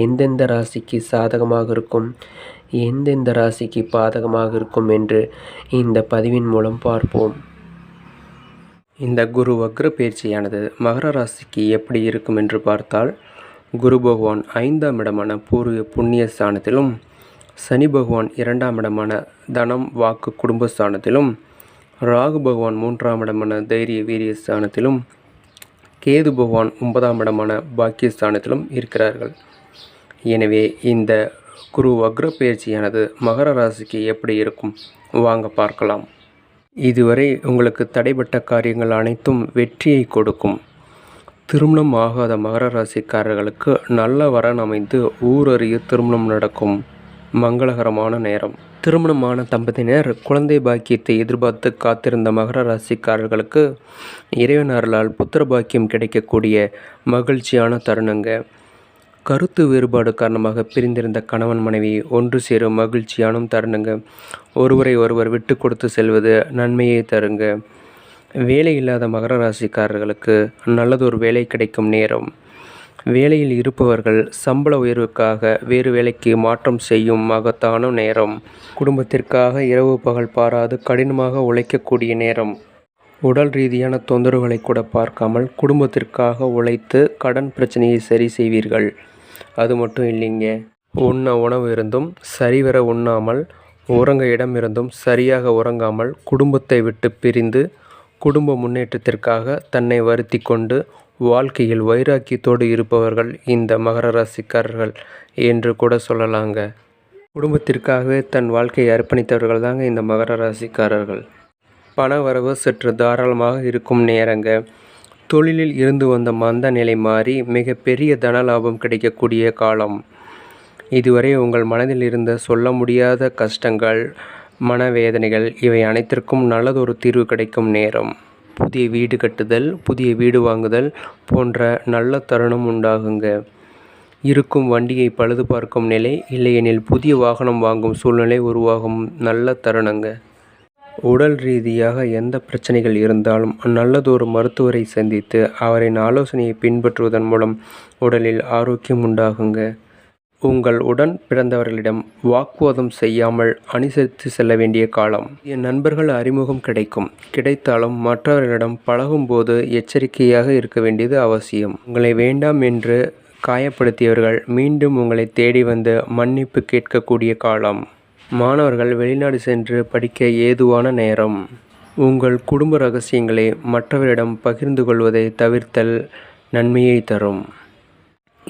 எந்தெந்த ராசிக்கு சாதகமாக இருக்கும் எந்தெந்த ராசிக்கு பாதகமாக இருக்கும் என்று இந்த பதிவின் மூலம் பார்ப்போம். இந்த குரு வக்ர பயிற்சியானது மகர ராசிக்கு எப்படி இருக்கும் என்று பார்த்தால் குரு பகவான் ஐந்தாம் இடமான பூர்வ புண்ணிய ஸ்தானத்திலும் சனி பகவான் இரண்டாம் இடமான தனம் வாக்கு குடும்ப ஸ்தானத்திலும் ராகு பகவான் மூன்றாம் இடமான தைரிய வீரிய ஸ்தானத்திலும் கேது பகவான் ஒன்பதாம் இடமான பாக்கியஸ்தானத்திலும் இருக்கிறார்கள். எனவே இந்த குரு வக்ர பயிற்சியானது மகர ராசிக்கு எப்படி இருக்கும்? வாங்க பார்க்கலாம். இதுவரை உங்களுக்கு தடைப்பட்ட காரியங்கள் அனைத்தும் வெற்றியை கொடுக்கும். திருமணம் ஆகாத மகர ராசிக்காரர்களுக்கு நல்ல வரன் அமைந்து ஊரறிய திருமணம் நடக்கும். மங்களகரமான நேரம். திருமணமான தம்பதியினர் குழந்தை பாக்கியத்தை எதிர்பார்த்து காத்திருந்த மகர ராசிக்காரர்களுக்கு இறைவன் அருளால் புத்திர பாக்கியம் கிடைக்கக்கூடிய மகிழ்ச்சியான தருணங்க. கருத்து வேறுபாடு காரணமாக பிரிந்திருந்த கணவன் மனைவி ஒன்று சேரும் மகிழ்ச்சியானும் தருணுங்க. ஒருவரை ஒருவர் விட்டு கொடுத்து செல்வது நன்மையை தருங்க. வேலை இல்லாத மகர ராசிக்காரர்களுக்கு நல்லதொரு வேலை கிடைக்கும் நேரம். வேலையில் இருப்பவர்கள் சம்பள உயர்வுக்காக வேறு வேலைக்கு மாற்றம் செய்யும் மகத்தான நேரம். குடும்பத்திற்காக இரவு பகல் பாராது கடினமாக உழைக்கக்கூடிய நேரம். உடல் ரீதியான தொந்தரவுகளை கூட பார்க்காமல் குடும்பத்திற்காக உழைத்து கடன் பிரச்சனையை சரி செய்வீர்கள். அது மட்டும் இல்லைங்க. உண்ண உணவு இருந்தும் சரிவர உண்ணாமல் உறங்க இடம் இருந்தும் சரியாக உறங்காமல் குடும்பத்தை விட்டு பிரிந்து குடும்ப முன்னேற்றத்திற்காக தன்னை வருத்தி கொண்டு வாழ்க்கையில் வைராக்கியத்தோடு இருப்பவர்கள் இந்த மகர ராசிக்காரர்கள் என்று கூட சொல்லலாங்க. குடும்பத்திற்காகவே தன் வாழ்க்கையை அர்ப்பணித்தவர்கள் தாங்க இந்த மகர ராசிக்காரர்கள். பண வரவு சற்று தாராளமாக இருக்கும் நேரங்க. தொழிலில் இருந்து வந்த மந்த நிலை மாறி மிகப்பெரிய தன லாபம் கிடைக்கக்கூடிய காலம். இதுவரை உங்கள் மனதில் இருந்த சொல்ல முடியாத கஷ்டங்கள் மனவேதனைகள் இவை அனைத்திற்கும் நல்லதொரு தீர்வு கிடைக்கும் நேரம். புதிய வீடு கட்டுதல் புதிய வீடு வாங்குதல் போன்ற நல்ல தருணம் உண்டாகுங்க. இருக்கும் வண்டியை பழுது பார்க்கும் நிலை இல்லையெனில் புதிய வாகனம் வாங்கும் சூழ்நிலை உருவாகும் நல்ல தருணங்க. உடல் ரீதியாக எந்த பிரச்சனைகள் இருந்தாலும் நல்லதொரு மருத்துவரை சந்தித்து அவரின் ஆலோசனையை பின்பற்றுவதன் மூலம் உடலில் ஆரோக்கியம் உண்டாகுங்க. உங்கள் உடன் பிறந்தவர்களிடம் வாக்குவாதம் செய்யாமல் அனுசரித்து செல்ல வேண்டிய காலம். என் நண்பர்கள் அறிமுகம் கிடைக்கும். கிடைத்தாலும் மற்றவர்களிடம் பழகும்போது எச்சரிக்கையாக இருக்க வேண்டியது அவசியம். உங்களை வேண்டாம் என்று காயப்படுத்தியவர்கள் மீண்டும் உங்களை தேடி வந்து மன்னிப்பு கேட்கக்கூடிய காலம். மாணவர்கள் வெளிநாடு சென்று படிக்க ஏதுவான நேரம். உங்கள் குடும்ப ரகசியங்களை மற்றவரிடம் பகிர்ந்து கொள்வதை தவிர்த்தல் நன்மையை தரும்.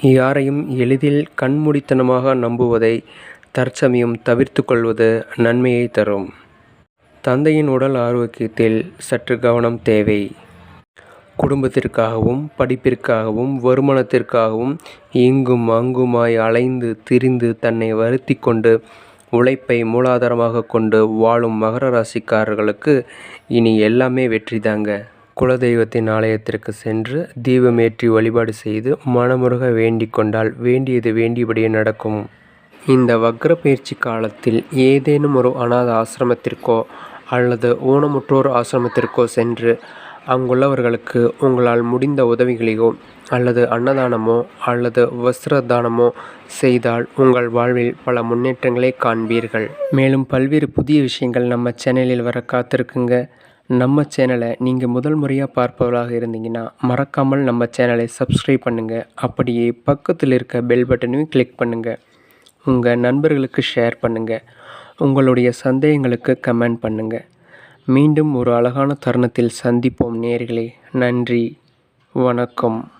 யாரையும் எளிதில் கண்மூடித்தனமாக நம்புவதை தற்சமயம் தவிர்த்து கொள்வது நன்மையை தரும். தந்தையின் உடல் ஆரோக்கியத்தில் சற்று கவனம் தேவை. குடும்பத்திற்காகவும் படிப்பிற்காகவும் வருமானத்திற்காகவும் இங்கும் அங்குமாய் அலைந்து திரிந்து தன்னை வருத்தி கொண்டு உழைப்பை மூலாதாரமாக கொண்டு வாழும் மகர ராசிக்காரர்களுக்கு இனி எல்லாமே வெற்றி தாங்க. குலதெய்வத்தின் ஆலயத்திற்கு சென்று தீபமேற்றி வழிபாடு செய்து மனமுருக வேண்டிக் கொண்டால் வேண்டியது வேண்டியபடியே நடக்கும். இந்த வக்ர பயிற்சி காலத்தில் ஏதேனும் ஒரு அநாத ஆசிரமத்திற்கோ அல்லது ஊனமுற்றோர் ஆசிரமத்திற்கோ சென்று அங்குள்ளவர்களுக்கு உங்களால் முடிந்த உதவிகளையோ அல்லது அன்னதானமோ அல்லது வஸ்திர தானமோ செய்தால் உங்கள் வாழ்வில் பல முன்னேற்றங்களை காண்பீர்கள். மேலும் பல்வேறு புதிய விஷயங்கள் நம்ம சேனலில் வர காத்திருக்குங்க. நம்ம சேனலை நீங்கள் முதல் முறையாக பார்ப்பவராக இருந்தீங்கன்னா மறக்காமல் நம்ம சேனலை சப்ஸ்கிரைப் பண்ணுங்கள் அப்படியே பக்கத்தில் இருக்க பெல் பட்டனையும் கிளிக் பண்ணுங்கள் உங்கள் நண்பர்களுக்கு ஷேர் பண்ணுங்கள் உங்களுடைய சந்தேகங்களுக்கு கமெண்ட் பண்ணுங்கள் மீண்டும் ஒரு அழகான தருணத்தில் சந்திப்போம் நேர்களே நன்றி. வணக்கம்.